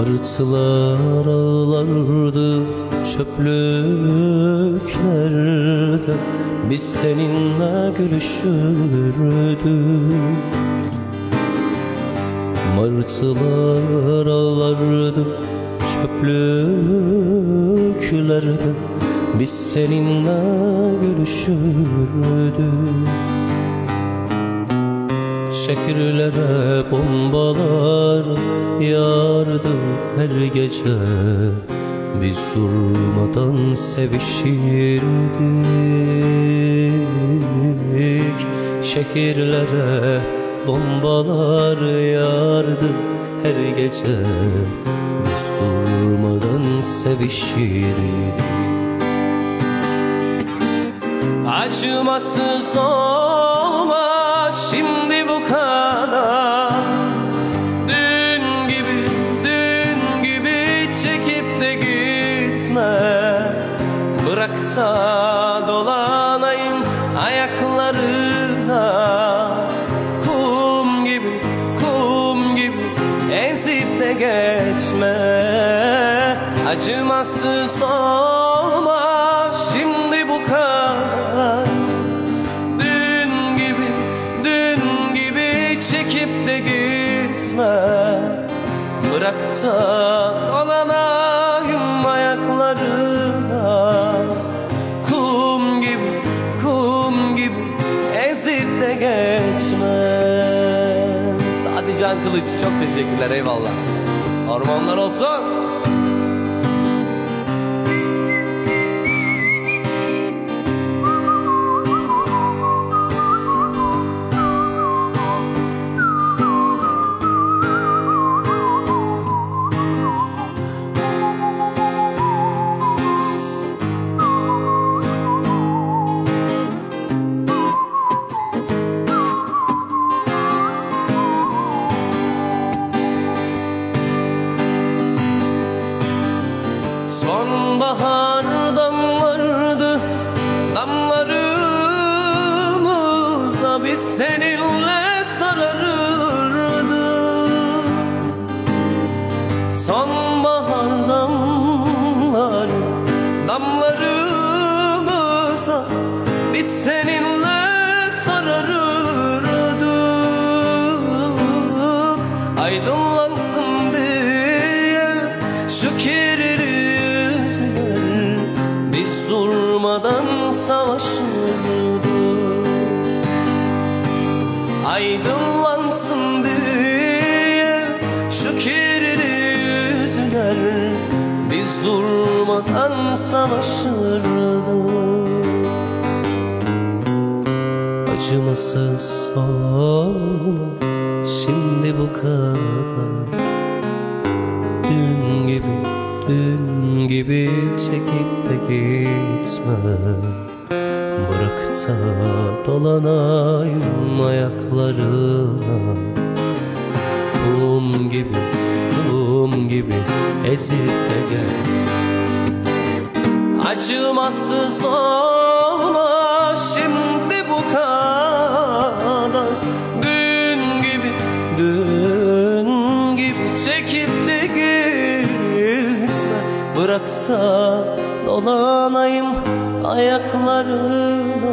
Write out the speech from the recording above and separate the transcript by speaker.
Speaker 1: Martılar ağlardı çöplüklerde. Biz seninle gülüşürdük. Martılar ağlardı çöplüklerde. Biz seninle gülüşürdük Şehirlere bombalar yağardı her gece. Biz durmadan sevişirdik. Şehirlere bombalar yağardı her gece. Biz durmadan sevişirdik. Acımasız olma şimdi Bırak da dolanayım ayaklarına. Kum gibi, kum gibi ezip de geçme. Acımasız olma şimdi bu kadar. Dün gibi, dün gibi çekip de gitme. Bırak da dolanayım Kılıç çok teşekkürler eyvallah. Hormonlar olsun Sonbahardan vardı damlarımıza biz seninle Aydınlansın diye şu kirli yüzler Biz durmadan savaşırdık. Acımasız olma şimdi bu kadar. Dün gibi, dün gibi çekip de gitme Bırak da dolanayım ayaklarına. Kum gibi, kum gibi ezip de gel Acımasız olma şimdi bu kadar. Dün gibi, dün gibi çekip de gitme. Bıraksa dolanayım ayaklarına